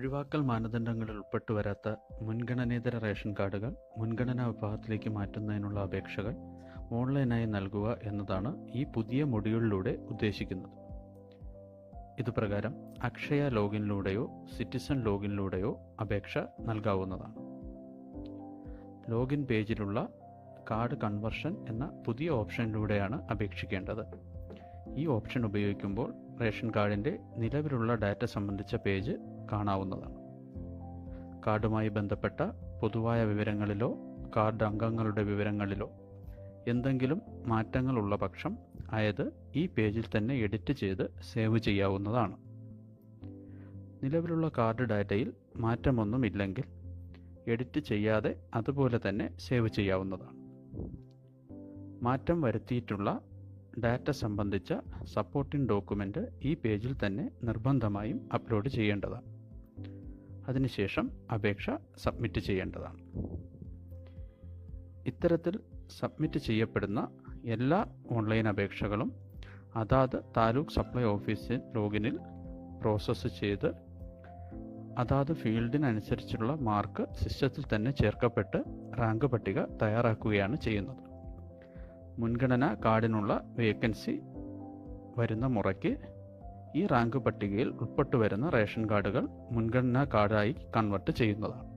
ഒഴിവാക്കൽ മാനദണ്ഡങ്ങളിൽ ഉൾപ്പെട്ടു വരാത്ത മുൻഗണനേതര റേഷൻ കാർഡുകൾ മുൻഗണനാ വിഭാഗത്തിലേക്ക് മാറ്റുന്നതിനുള്ള അപേക്ഷകൾ ഓൺലൈനായി നൽകുക എന്നതാണ് ഈ പുതിയ മൊഡ്യൂളിലൂടെ ഉദ്ദേശിക്കുന്നത്. ഇതുപ്രകാരം അക്ഷയ ലോഗിനിലൂടെയോ സിറ്റിസൺ ലോഗിനിലൂടെയോ അപേക്ഷ നൽകാവുന്നതാണ്. ലോഗിൻ പേജിലുള്ള കാർഡ് കൺവെർഷൻ എന്ന പുതിയ ഓപ്ഷനിലൂടെയാണ് അപേക്ഷിക്കേണ്ടത്. ഈ ഓപ്ഷൻ ഉപയോഗിക്കുമ്പോൾ റേഷൻ കാർഡിന്റെ നിലവിലുള്ള ഡാറ്റ സംബന്ധിച്ച പേജ് കാണാവുന്നതാണ്. കാർഡുമായി ബന്ധപ്പെട്ട പൊതുവായ വിവരങ്ങളിലോ കാർഡ് അംഗങ്ങളുടെ വിവരങ്ങളിലോ എന്തെങ്കിലും മാറ്റങ്ങളുള്ള പക്ഷം അതായത് ഈ പേജിൽ തന്നെ എഡിറ്റ് ചെയ്ത് സേവ് ചെയ്യാവുന്നതാണ്. നിലവിലുള്ള കാർഡ് ഡാറ്റയിൽ മാറ്റമൊന്നുമില്ലെങ്കിൽ എഡിറ്റ് ചെയ്യാതെ അതുപോലെ തന്നെ സേവ് ചെയ്യാവുന്നതാണ്. മാറ്റം വരുത്തിയിട്ടുള്ള ഡാറ്റ സംബന്ധിച്ച സപ്പോർട്ടിംഗ് ഡോക്യുമെന്റ് ഈ പേജിൽ തന്നെ നിർബന്ധമായും അപ്ലോഡ് ചെയ്യേണ്ടതാണ്. അതിനുശേഷം അപേക്ഷ സബ്മിറ്റ് ചെയ്യേണ്ടതാണ്. ഇത്തരത്തിൽ സബ്മിറ്റ് ചെയ്യപ്പെടുന്ന എല്ലാ ഓൺലൈൻ അപേക്ഷകളും അതാത് താലൂക്ക് സപ്ലൈ ഓഫീസിൽ ലോഗിനിൽ പ്രോസസ്സ് ചെയ്ത് അതാത് ഫീൽഡിനനുസരിച്ചുള്ള മാർക്ക് സിസ്റ്റത്തിൽ തന്നെ ചേർക്കപ്പെട്ട് റാങ്ക് പട്ടിക തയ്യാറാക്കുകയാണ് ചെയ്യുന്നത്. മുൻഗണന കാർഡിനുള്ള വേക്കൻസി വരുന്ന മുറയ്ക്ക് ഈ റാങ്ക് പട്ടികയിൽ ഉൾപ്പെട്ടു വരുന്ന റേഷൻ കാർഡുകൾ മുൻഗണനാ കാർഡായി കൺവെർട്ട് ചെയ്യുന്നതാണ്.